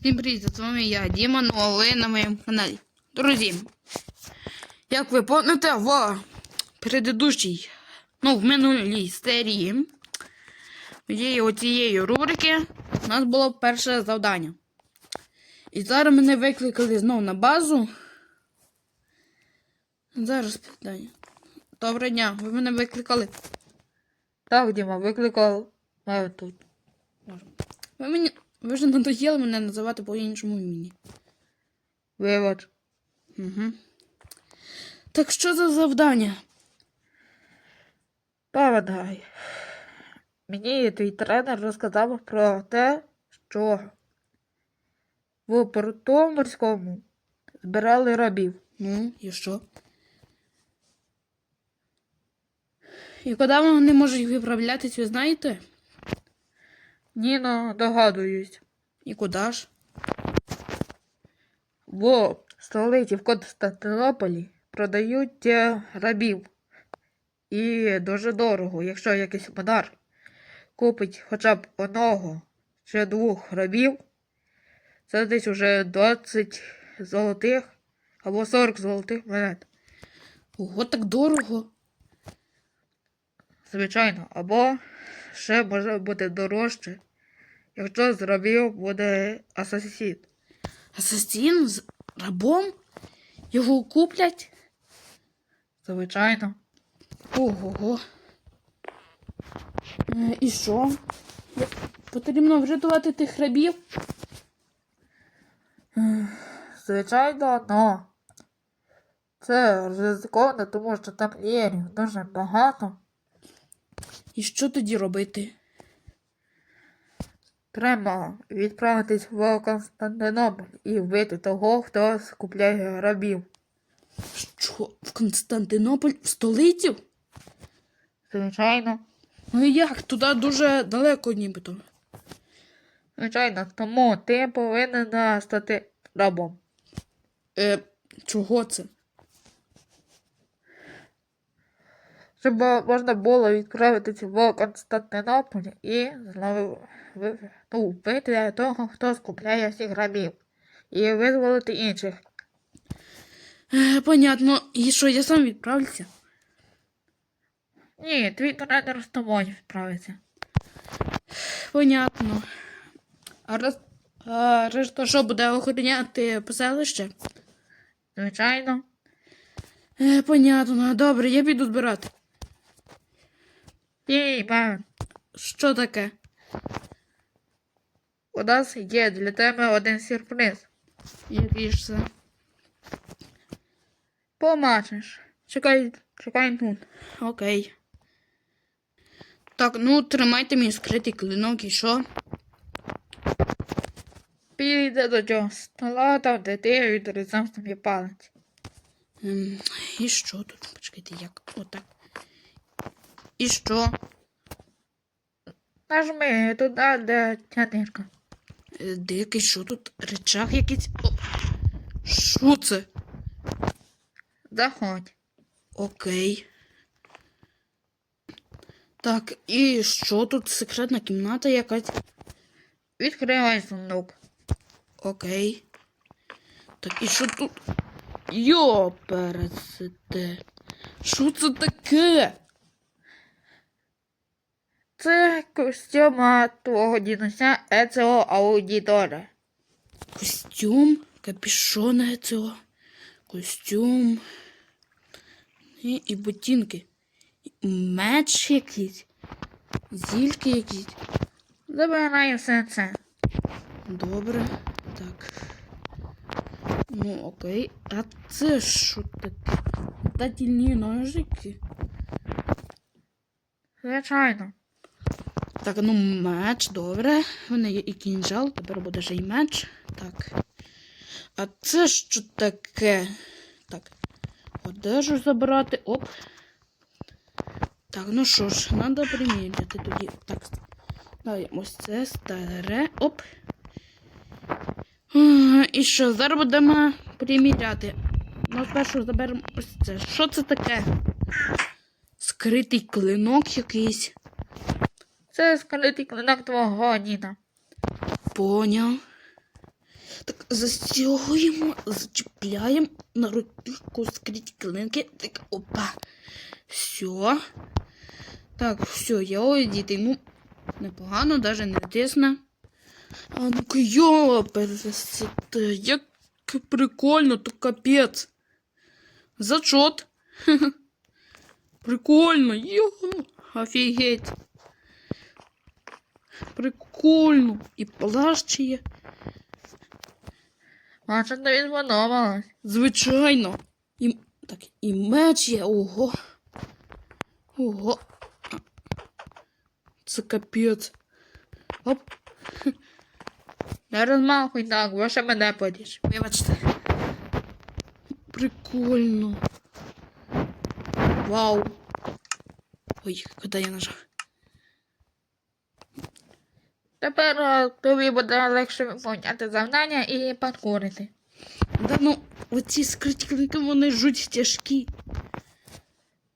Всім привіт, з вами я, Діма, ну а ви на моєму каналі. Друзі, як ви пам'ятаєте, в предыдущій, ну, в минулій серії моєї оцієї рубрики у нас було перше завдання. І зараз мене викликали знову на базу. Зараз питання. Доброго дня, ви мене викликали. Так, Діма, викликав мене тут. Ви мені. Ви вже надоїли мене називати по іншому імені. Вибач. Угу. Так що за завдання? Пам'ятай. Мені твій тренер розказав про те, що в порту морському збирали рабів. Ну, і що? І куди вони можуть виправлятись, ви знаєте? Ні, ну, догадуюсь. І куди ж? В столиці в Константинополі продають е, рабів. І дуже дорого, якщо якийсь монарх купить хоча б одного чи двох рабів, це десь уже 20 золотих або 40 золотих монет. Ого, так дорого. Звичайно, або ще може бути дорожче, якщо з рабів буде асасін. Асасін з рабом? Його куплять? Звичайно. Ого. Е, і що? Потрібно врятувати тих рабів? Звичайно, но це ризиковано, тому що там лєрів дуже багато. І що тоді робити? Треба відправитись в Константинополь і вбити того, хто скупляє рабів. Що? В Константинополь? В столицю? Звичайно, Ну і як? Туди дуже далеко нібито. звичайно, тому ти повинен стати рабом. Е, чого це? Щоб можна було відправитись в Константинополь і знову ну, вбити того, хто скупляє всіх рабів. І визволити інших. Е, понятно. І що, я сам відправлюся? Ні, твій тренер з тобою відправиться. Понятно. А, роз... а решта що буде охороняти поселище? Звичайно. Е, понятно. Добре, я піду збирати. Ні, мен. Що таке? У нас є для тебе один сюрприз. Це? Побачиш. Чекай, чекай тут. Окей. Так, ну тримайте мій скритий клинок і що? Підійде до цього стола, там де ти відрізав собі палець. Ем, і що тут? Почекайте, як? Отак. І що? Нажми туди, де ця нирка. Е, Де якийсь що тут? Речах якийсь? О, що це? Заходь. Окей. Так, і що тут? Секретна кімната якась? Відкривай сундук. Окей. Так, і що тут? Йо, пересите. Що це таке? Це костюм твого дідуся Еціо Аудітора. Костюм, капюшон цього, костюм. І, і ботинки. І Меч якийсь. Зільки якісь. Забирай все це. Добре. Так. Ну, окей. А це що таке? Дательні ножики. Звичайно. Так, ну меч, добре. У мене є і кінжал, тепер буде ще й меч. Так. А це що таке? Так. Одежу забирати. Оп. Так, ну що ж, треба приміряти тоді. Так. Давай, ось це старе. Оп. І що, зараз будемо приміряти. Ну, спершу заберемо ось це. Що це таке? Скритий клинок якийсь. Це скритий клинок твого діда. Поняв. Так, застягуємо, зачіпляємо на ручку скрізь клинки. Так, опа. Все. Так, все, я одітий. Ну, непогано, навіть не тисне. А ну-ка, йо, пересити. Як прикольно, то капець. Зачот. Прикольно, йо, офігеть. Прикольно. І плащ є. А що тобі сподобалось? Звичайно. І, так, і меч є. Ого. Ого. Це капець. Оп. Не розмахуй так, бо ще мене подіш. Вибачте. Прикольно. Вау. Ой, куди я нажав? Тепер е, тобі буде легше виконувати завдання і паркурити. Да ну, оці скриті вони жуть тяжкі.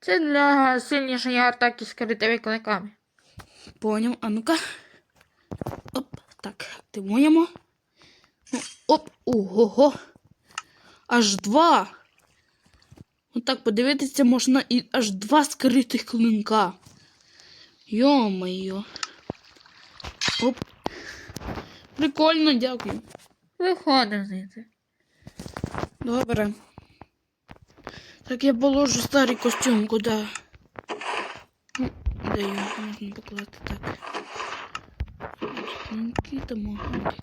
Це для сильнішої атаки з критими кликами. Поняв. А ну-ка. Оп, так, активуємо. Ну, Оп, ого. Аж два. Отак подивитися можна і аж два скритих клинка. Йо-моє. Оп. Прикольно, дякую. Виходимо звідси. Добре. Так я положу старий костюм куди. Де його можна покласти так.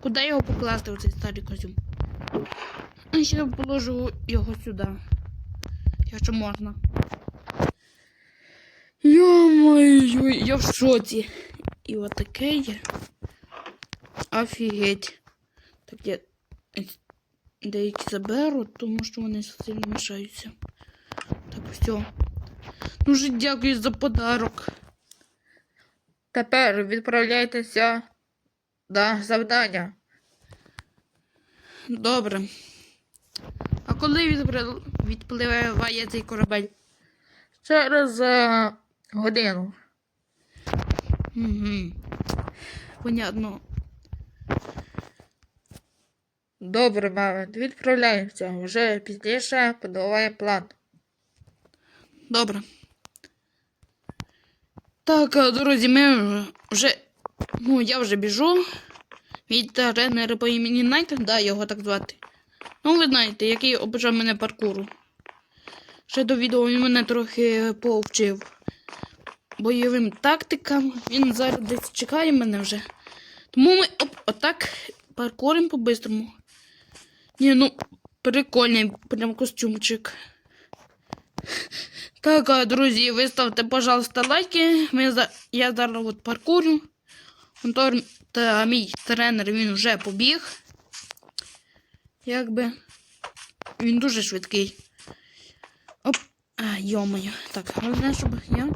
Куди його покласти, оцей старий костюм? А ще положу його сюди. Якщо можна. Йо-моє, я в шоці. І отаке є. Офігеть. Так я деякі заберу, тому що вони сильно мішаються. Так, все. Дуже дякую за подарок. Тепер відправляйтеся до завдання. Добре. А коли відпливає цей корабель? Через е, годину. Угу. Понятно. Добре, мама, відправляємося. Вже пізніше подаваємо план. Добре. Так, друзі, ми вже. Ну, я вже біжу. Від тренера по імені Найт, да, його так звати. Ну, ви знаєте, який обожав мене паркуру. Ще до відео він мене трохи повчив бойовим тактикам. Він зараз десь чекає мене вже. Тому ми оп, отак паркуримо по-бистрому. Ні, ну, прикольний прям костюмчик. Так, друзі, виставте, пожалуйста, лайки. Ми за... Я зараз от паркурю. Антор та мій тренер він вже побіг. Якби. Він дуже швидкий. Оп. А, йомаю. Так, головне, щоб я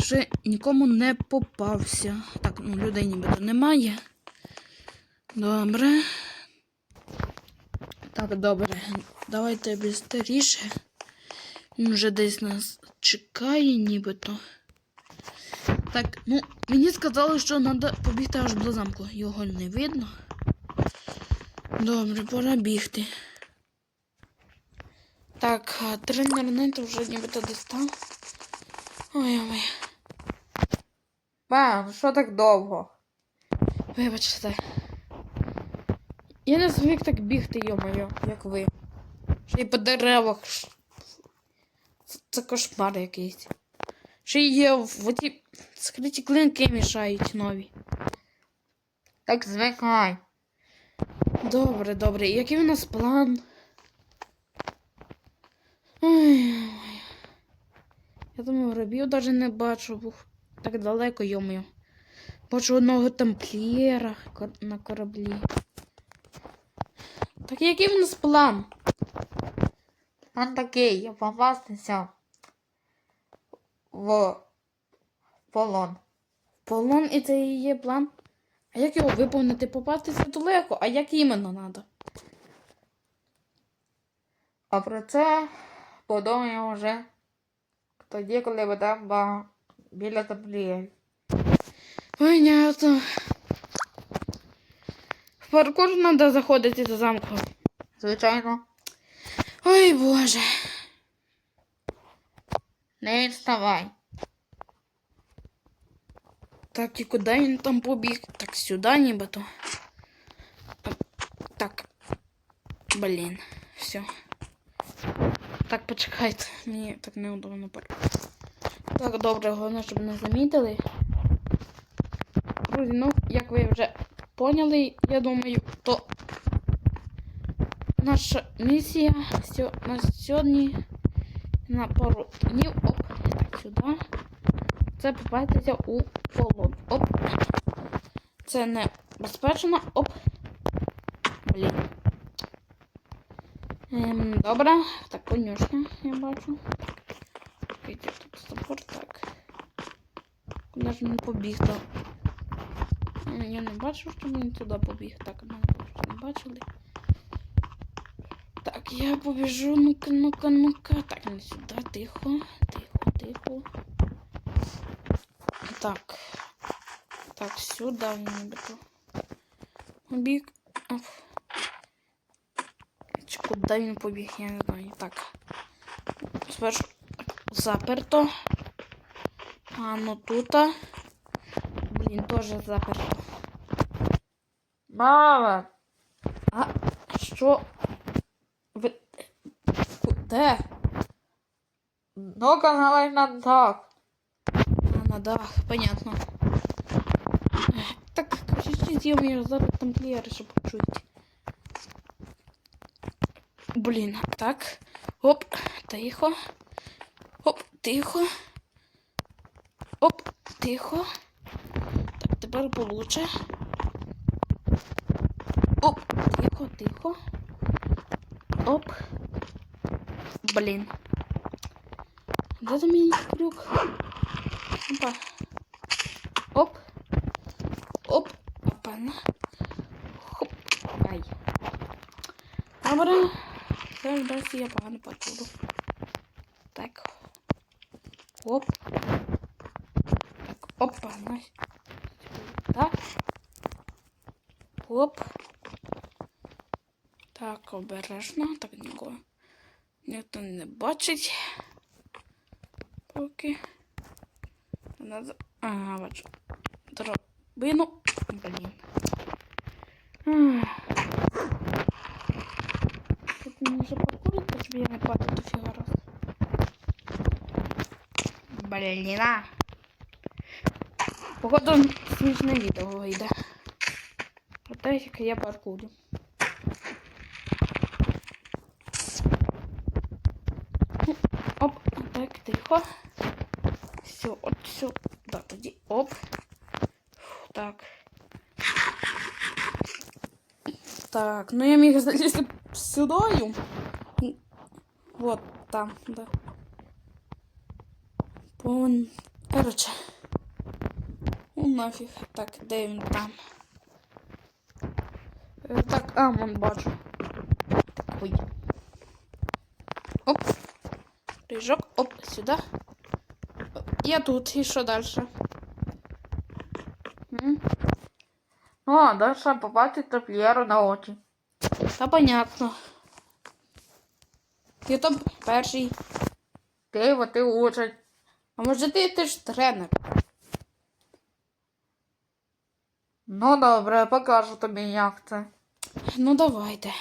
ще нікому не попався. Так, ну людей нібито немає. Добре. Так, добре. Давайте бістеріше. Він вже десь нас чекає, нібито. Так, ну, мені сказали, що треба побігти аж до замку. Його не видно. Добре, пора бігти. Так, тренер Нето вже нібито десь там. Ой-ой. Мам, що так довго? Вибачте. Я не звик так бігти, йо-моє, як ви. Ще й по деревах. Це, кошмар якийсь. Ще й є в оті скриті клинки мішають нові. Так звикай. Добре, добре. Який у нас план? Ой, я думаю, рабів навіть не бачу, так далеко, йомою. Бачу одного тамплієра на кораблі. Так який в нас план? Он такий, попастися в полон. Полон і це і є план. А як його виповнити? Попастися далеко, а як іменно треба? А про це подумаємо вже тоді, коли будемо ба- біля таблі. Понятно. В паркур треба заходити до замку. Звичайно. Ой, Боже. Не вставай. Так, і куди він там побіг? Так, сюди нібито. Так, Так. Блін, все. Так, почекайте, мені так неудобно пар. Так, добре, головне, щоб не замітили. Друзі, ну, як ви вже поняли, я думаю, то наша місія на сьогодні на пару днів. Оп, так, сюди. Це попастися у полон. Оп. Це не безпечно. Оп. Блін. Ем, добре. Так, конюшня, я бачу. Де тут забор? Так. Куди ж він побіг то? Е, Я не бачу, що він туди побіг. Так, мене що не бачили. Так, я побіжу. Ну-ка, ну-ка, ну-ка. Так, не сюди. Тихо, тихо, тихо. Так. Так, сюди нібито. Побіг. Чи куди він побіг, я не знаю. Так. Спершу заперто. А ну тут. Блін, теж заперто. Мама! А що? Ви. Де? Ну-ка, залазь на дах. А, на дах, понятно. Так, кажіть, з'їв зараз тамплієри, щоб почують. Блін, так. Оп, тихо. Оп, тихо. Оп, тихо. Так, тепер получше. Оп, тихо, тихо. Оп. Блін. Де там мій крюк? Опа. Оп. Оп. Опа-на. Хоп. Ай. Добре. Досі я погано почуду. Оп. Так, опа. Так. Оп. Так, обережно. Так, нікого. Ніхто не бачить. Поки. Ага, бачу. Дробину. Бліна. Походу, смішне відео вийде. Про те, як я паркурю. Оп, так, тихо. Все, от все. Да, тоді оп. Фу, Так. Так, ну я міг залізти сюдою. І- Вот там, да. Повин. Короче. Ну нафіг. Так, де він там? Е, Так, а, вон бачу. Ой. Оп. Прыжок, оп, сюда. Я тут, і що далі? М? О, Даша побачить таплієру на очі. Та понятно. Там перший. Ти ти учить. А може ти, ти ж тренер? Ну добре, покажу тобі, як це. Ну давайте.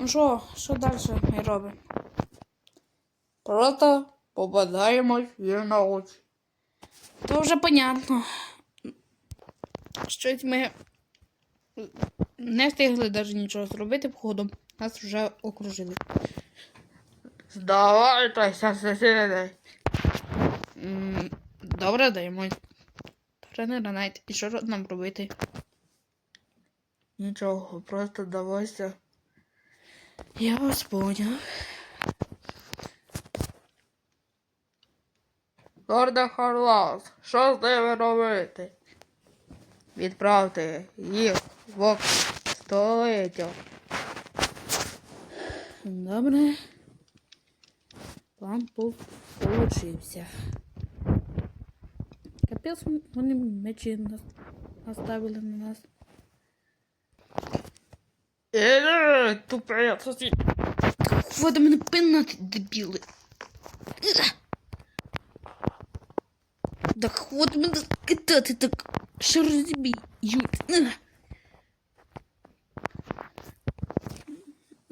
Ну що, що далі ми робимо? Просто попадаємось їм на очі. То вже понятно. Щось ми не встигли навіть нічого зробити походом. Нас вже окружили. Здавайтеся, сусіди. Добре, даємо. Тренера навіть. І що нам робити? Нічого, просто давайся. Я вас поняв. Лорде Харлаус, що з ними робити? Відправте їх в столицю. Добре. лампу получився. Капець вони мечі оставили на нас. Эээ, тупая сосед. Вот мене пинати, дебіли. Да хват это ты так, що розбій, ют.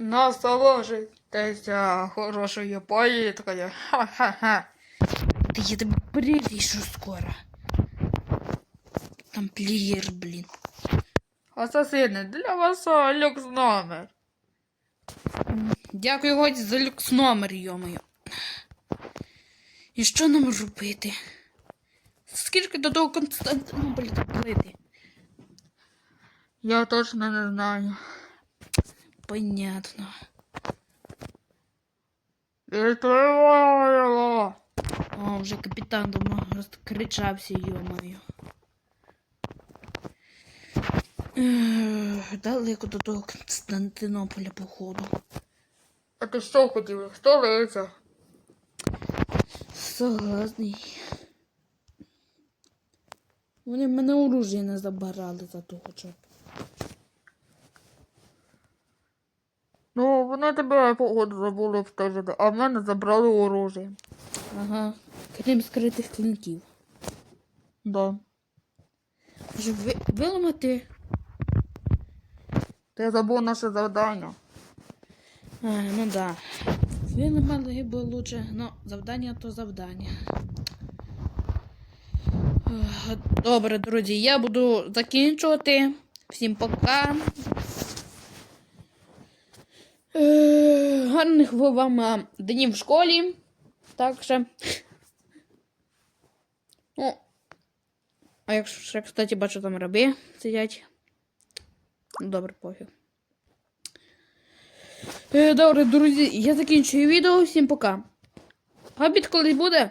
Насолоджуйтеся хорошою поїздкою. Ха-ха-ха. Та я тебе переріжу скоро. Там плієр, блін. Асасини, для вас люкс номер. Дякую годі за люкс номер, йомою. І що нам робити? Скільки до того Константинополя плити? Я точно не знаю. Понятно. О, вже капітан дома розкричався, йомою. Ех, Далеко до того Константинополя, походу. А ти що хотів? Столиця. Согласний. Вони в мене оружие не забирали за того, що. Ну, вони тебе погоду забули встежити, а в мене забрали оружие. Ага. Крім скритих клинків. Да. Може ви... виламати? Ти забув наше завдання. А, ну да. Виламали би лучше. Ну, завдання то завдання. Добре, друзі, я буду закінчувати. Всім пока. Е, Гарних вам днів в школі. Так же. Ну. А якщо ще, кстати, бачу, там раби сидять. Ну, Добре, пофіг. Е, Добре, друзі, я закінчую відео. Всім пока. Габіт колись буде.